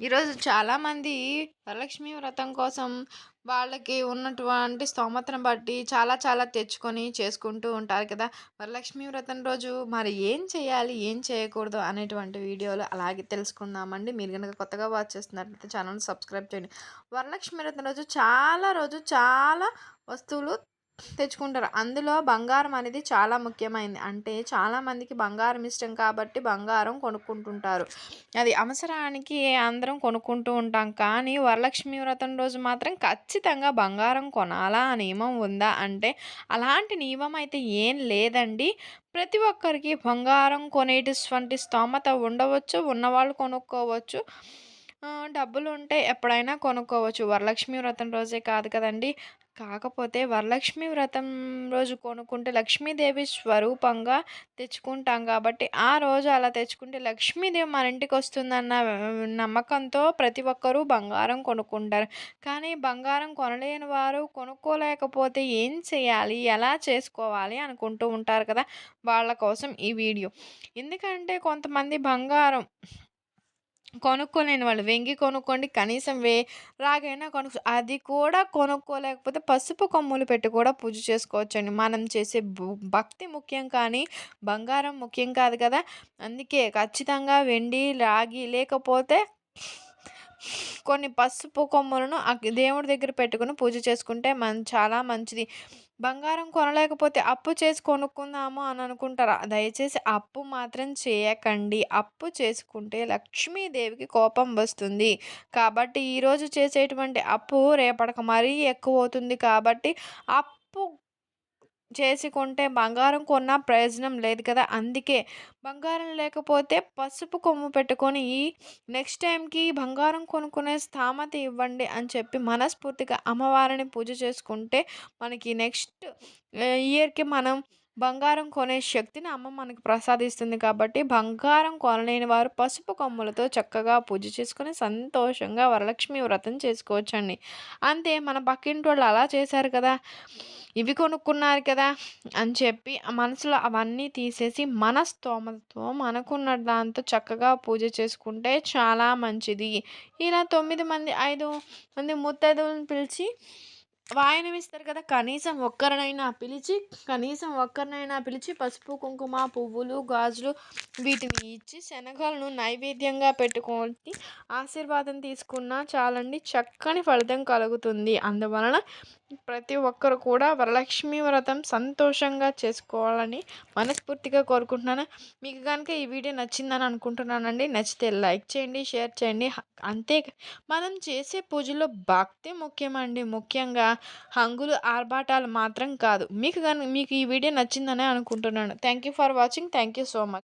ఈరోజు చాలామంది వరలక్ష్మి వ్రతం కోసం వాళ్ళకి ఉన్నటువంటి స్తోమతను బట్టి చాలా చాలా తెచ్చుకొని చేసుకుంటూ ఉంటారు కదా. వరలక్ష్మి వ్రతం రోజు మరి ఏం చేయాలి ఏం చేయకూడదు అనేటువంటి వీడియోలు అలాగే తెలుసుకుందామండి. మీరు కనుక కొత్తగా వాచ్ చేస్తున్నట్లయితే ఛానల్ సబ్స్క్రైబ్ చేయండి. వరలక్ష్మి వ్రతం రోజు చాలా రోజు చాలా వస్తువులు తెచ్చుకుంటారు. అందులో బంగారం అనేది చాలా ముఖ్యమైనది అంటే చాలామందికి బంగారం ఇష్టం కాబట్టి బంగారం కొనుక్కుంటుంటారు. అది అవసరానికి అందరం కొనుక్కుంటూ ఉంటాం. కానీ వరలక్ష్మి వ్రతం రోజు మాత్రం ఖచ్చితంగా బంగారం కొనాలా నియమం ఉందా? అంటే అలాంటి నియమం అయితే ఏం లేదండి. ప్రతి ఒక్కరికి బంగారం కొనేటటువంటి స్తోమత ఉండవచ్చు. ఉన్నవాళ్ళు కొనుక్కోవచ్చు. డబ్బులు ఉంటే ఎప్పుడైనా కొనుక్కోవచ్చు. వరలక్ష్మి వ్రతం రోజే కాదు కదండి. కాకపోతే వరలక్ష్మి వ్రతం రోజు కొనుక్కుంటే లక్ష్మీదేవి స్వరూపంగా తెచ్చుకుంటాం కాబట్టి ఆ రోజు అలా తెచ్చుకుంటే లక్ష్మీదేవి మన ఇంటికి వస్తుందన్న నమ్మకంతో ప్రతి ఒక్కరూ బంగారం కొనుక్కుంటారు. కానీ బంగారం కొనలేని వారు కొనుక్కోలేకపోతే ఏం చేయాలి? ఎలా చేసుకోవాలి? అనుకుంటూ ఉంటారు కదా వాళ్ళ కోసం ఈ వీడియో. ఎందుకంటే కొంతమంది బంగారం కొనుక్కోలేని వాళ్ళు. వెంగి కొనుక్కోండి కనీసం వే రాగైనా కొనుక్కో అది కూడా కొనుక్కోలేకపోతే పసుపు కొమ్ములు పెట్టి కూడా పూజ చేసుకోవచ్చండి. మనం చేసే భక్తి ముఖ్యం కానీ బంగారం ముఖ్యం కాదు కదా. అందుకే ఖచ్చితంగా వెండి రాగి లేకపోతే కొన్ని పసుపు కొమ్ములను దేవుడి దగ్గర పెట్టుకుని పూజ చేసుకుంటే మన చాలా మంచిది. బంగారం కొనలేకపోతే అప్పు చేసి కొనుక్కుందాము అని అనుకుంటారా? దయచేసి అప్పు మాత్రం చేయకండి. అప్పు చేసుకుంటే లక్ష్మీదేవికి కోపం వస్తుంది. కాబట్టి ఈరోజు చేసేటువంటి అప్పు రేపటికి మరీ ఎక్కువ అవుతుంది కాబట్టి అప్పు చేసి కొంటే బంగారం కొన్నా ప్రయోజనం లేదు కదా! అందుకే బంగారం లేకపోతే పసుపు కొమ్ము పెట్టుకొని ఈ నెక్స్ట్ టైంకి బంగారం కొనుక్కునే స్థామత ఇవ్వండి అని చెప్పి మనస్ఫూర్తిగా అమ్మవారిని పూజ చేసుకుంటే మనకి నెక్స్ట్ ఇయర్కి మనం బంగారం కొనే శక్తిని అమ్మ మనకు ప్రసాదిస్తుంది కాబట్టి బంగారం కొనలేని వారు పసుపు కొమ్ములతో చక్కగా పూజ చేసుకుని సంతోషంగా వరలక్ష్మి వ్రతం చేసుకోవచ్చండి. అంతే మన పక్కింటి వాళ్ళు అలా చేశారు కదా ఇవి కొనుక్కున్నారు కదా అని చెప్పి మనసులో అవన్నీ తీసేసి మన స్తోమతో మనకున్న దాంతో చక్కగా పూజ చేసుకుంటే చాలా మంచిది. ఇలా తొమ్మిది మంది ఐదు మంది ముత్తైదులను పిలిచి వాయనం ఇస్తారు కదా! కనీసం ఒక్కరినైనా పిలిచి కనీసం ఒక్కరినైనా పిలిచి పసుపు కుంకుమ పువ్వులు గాజులు వీటిని ఇచ్చి శనగలను నైవేద్యంగా పెట్టుకొని ఆశీర్వాదం తీసుకున్నా చాలండి చక్కని ఫలితం కలుగుతుంది. అందువలన ప్రతి ఒక్కరు కూడా వరలక్ష్మి వ్రతం సంతోషంగా చేసుకోవాలని మనస్ఫూర్తిగా కోరుకుంటున్నాను. మీకు కనుక ఈ వీడియో నచ్చిందని అనుకుంటున్నానండి నచ్చితే లైక్ చేయండి షేర్ చేయండి. అంతే మనం చేసే పూజలో భక్తి ముఖ్యమండి. ముఖ్యంగా హంగులు ఆర్భాటాలు మాత్రం కాదు. మీకు కనుక మీకు ఈ వీడియో నచ్చిందనే అనుకుంటున్నాను. Thank you for watching. Thank you so much.